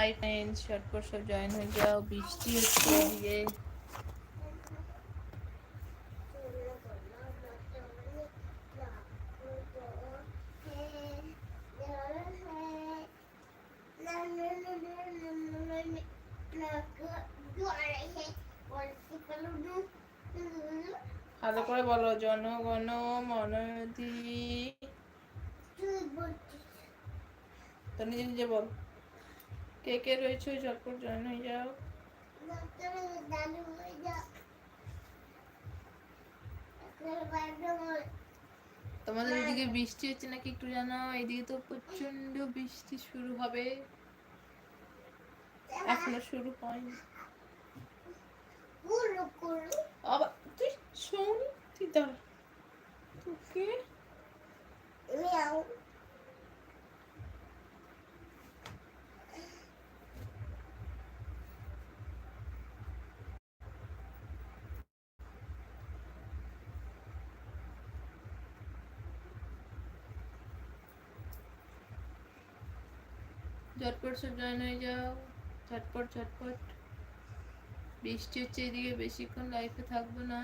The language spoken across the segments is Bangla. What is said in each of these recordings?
হাই ফ্রেন্ডস শর্টপট সব জয়েন হয়ে যাও বৃষ্টি হচ্ছে এদিকে। ভালো করে বলো জনগণ মনদি তো নিজে নিজে বল। কে কে রয়েছে ঝটপট জয়েন হয়ে যাও। তোমাদের এদিকে বৃষ্টি হচ্ছে নাকি একটু জানাও এদিকে তো প্রচণ্ড বৃষ্টি শুরু হবে। এখনও শুরু হয়নি। তুই শোনি তুই দাঁড়া। তোকে? ঝটপট সব জয়েন হয়ে যাও। ঝটপট ঝটপট। বৃষ্টি হচ্ছে এদিকে বেশিক্ষণ লাইফে থাকব না।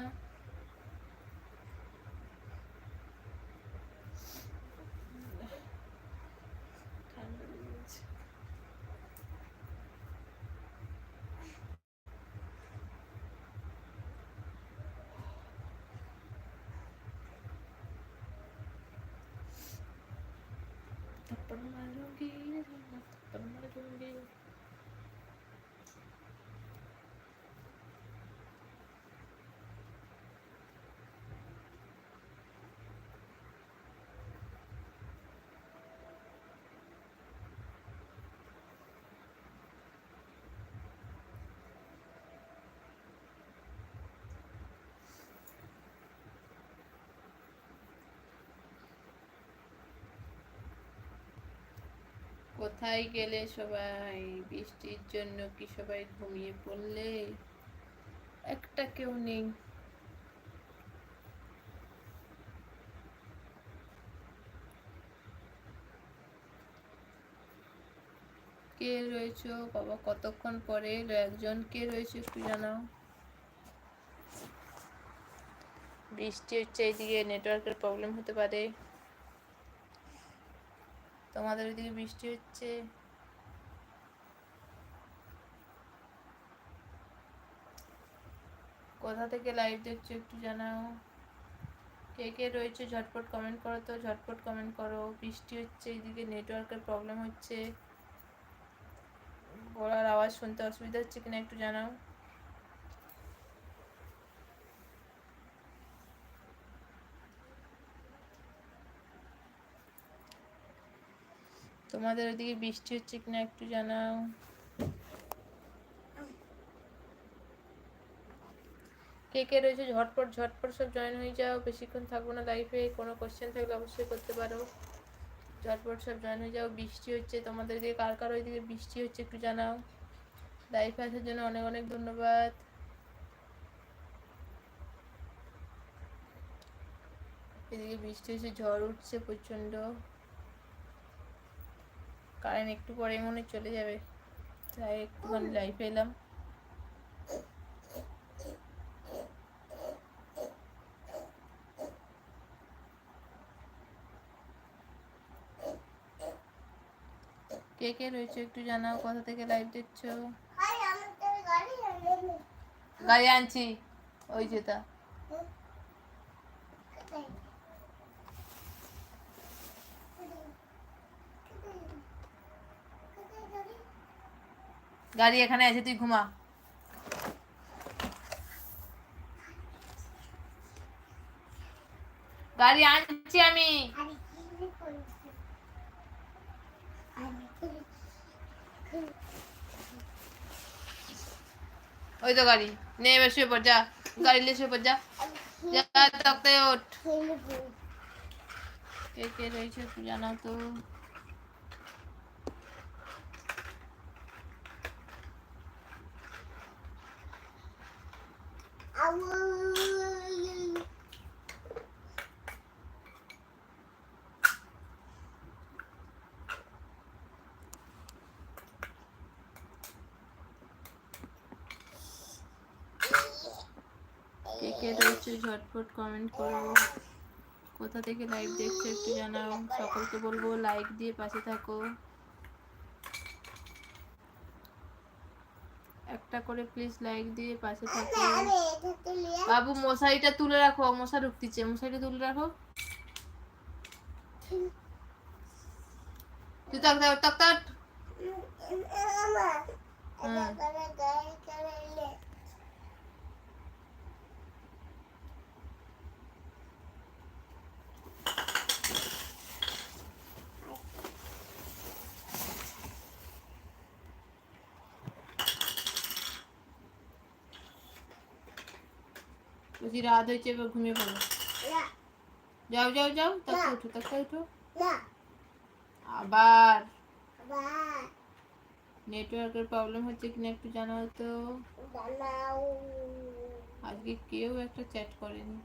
Thank you. কোথায় গেলে সবাই? বৃষ্টির জন্য কি সবাই ঘুমিয়ে পড়লে? একটা কেউ নেই। কে রয়েছে? বাবা, কতক্ষণ পরে? একজন কে রয়েছে একটু জানাও। বৃষ্টি হচ্ছে এইদিকে নেটওয়ার্কের প্রবলেম হতে পারে। তোমাদের ওইদিকে বৃষ্টি হচ্ছে। কোথা থেকে লাইভ দেখছ একটু জানাও। কে কে রয়েছে ঝটপট কমেন্ট করো তো, ঝটপট কমেন্ট করো। বৃষ্টি হচ্ছে, এইদিকে নেটওয়ার্কের প্রবলেম হচ্ছে। গলার আওয়াজ শুনতে অসুবিধা হচ্ছে কিনা একটু জানাও। তোমাদের ওদিকে বৃষ্টি হচ্ছে কিনা একটু জানাও। কে কে রয়েছে? ঝটপট ঝটপট সব জয়েন হয়ে যাও। বেশিক্ষণ থাকব না লাইফে কোনো কোশ্চেন থাকলে অবশ্যই করতে পারো। ঝটপট সব জয়েন হয়ে যাও। বৃষ্টি হচ্ছে তোমাদের দিকে কার কার ওইদিকে বৃষ্টি হচ্ছে একটু জানাও। লাইফে আসার জন্য অনেক অনেক ধন্যবাদ। এদিকে বৃষ্টি হচ্ছে, ঝড় উঠছে প্রচণ্ড। কারেন্ট একটু পরে মনে চলে যাবে। তাই একটুখানি লাইফে এলাম। কে কে রয়েছে একটু জানাও কোথা থেকে লাইভ দেখছ? গাড়ি আনছি। ওই যেটা গাড়ি এখানে আছে, তুই ঘুমা। গাড়ি আনছি আমি। ওই তো গাড়ি। নে, এবার শুয়ে পড়, যা। গাড়ি নিয়ে শুয়ে পড়, যা। যা তক্তে ওঠ। কে কে রয়েছে জানাও তো। কে কে রয়েছে, ঝটপট কমেন্ট করো। কোথা থেকে লাইভ দেখছ একটু জানাও। সকলকে বলব লাইক দিয়ে পাশে থাকো। একটা করে প্লিজ লাইক দিয়ে পাশে থাকো। বাবু মশারিটা তুলে রাখো মশা ঢুকতিছে। মশারিটা তুলে রাখো। তুই তাক তাক তাক তাক। বলছি রাত হয়েছে এবার ঘুমিয়ে পড়ো যাও যাও যাও তাকে উঠো তাকে উঠো আবার নেটওয়ার্কের প্রবলেম হচ্ছে কিনা একটু জানাও তো আজকে কেউ একটা চ্যাট করেনি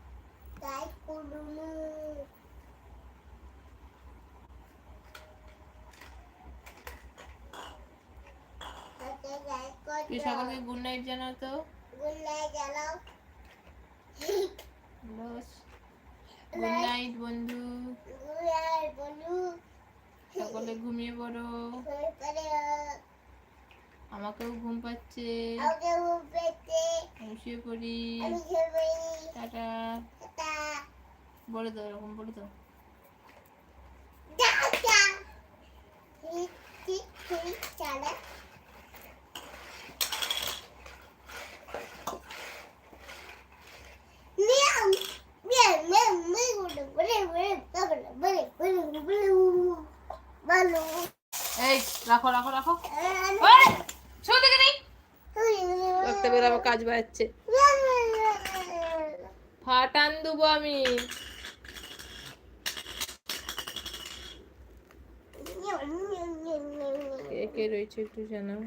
তুই সকলকে গুড নাইট জানাও তো গুড নাইট বন্ধু সকলে ঘুমিয়ে পড়ো। আমাকেও ঘুম পাচ্ছে। আমি শুয়ে পড়ি। টাটা। বলে দাও এরকম বলে দাও। এই রাখো রাখো। রাখো ওই, নেই। রাখতে বের আবার কাজ বাড়াচ্ছে ফাটান দেবো আমি। কে কে রয়েছে একটু জানাও।